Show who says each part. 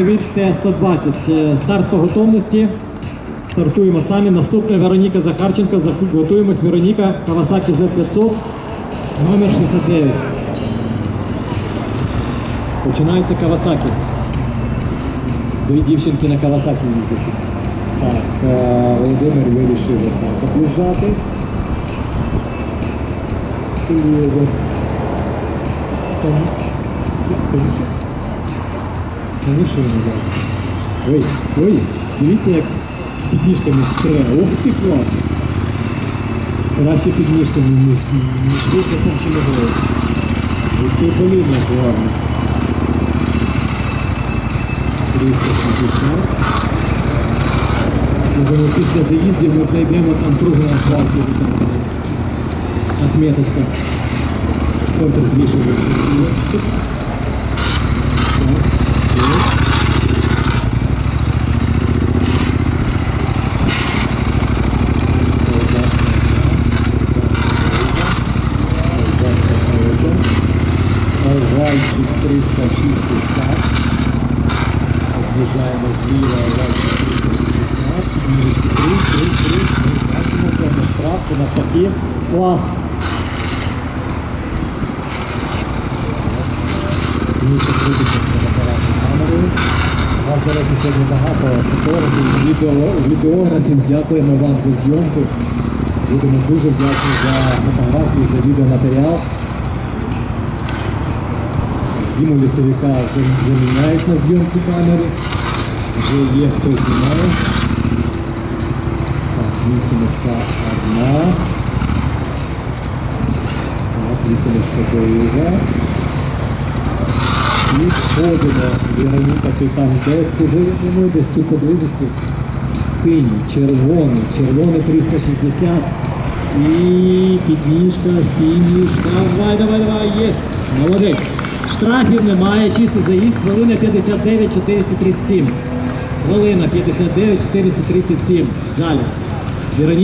Speaker 1: Від Т-120. Е, Старт по готовності. Стартуємо самі. Наступна Вероніка Захарченко. Зах- Готуємось. Вероніка Kawasaki Z500. Номер 69. Починається Kawasaki. Дві дівчинки на Kawasaki їздять. Так, е, Володимир вирішив так об'їжджати. Їде. Там- Конечно, да. Ой, ой, дивіться, як підніжками тре. Ох ти клас. Краще підніжками, ніж ніж вихлопом чи ногою. Ой, ти як гарно. 360. Я думаю, після заїздів ми знайдемо там круги асфальту. Там, отметочка. Контр змішує. Альфі 306 гектар. Об'їжджаємо зліва Альфі 360. Мінус 3, 3, на штрафу, на папі. Клас. Міша крутиться з апаратом камерою. Вас, до речі, сьогодні багато фотографів, відео, відеографів. Дякуємо вам за зйомку. Будемо дуже вдячні за фотографії, за відеоматеріал. Діму лісовика зам- заміняють на зйомці камери. Вже є хто знімає. Так, вісімочка одна. Так, вісімочка друга. І входимо. Вероніка, ти там десь уже ну, десь тут поблизості. Синій, червоний, червоний 360. І підніжка, фініш. Давай, давай, давай, є. Молодець. Штрафів немає, чистий заїзд, хвилина 59 437. Хвилина 59 437 в залі. Вероніка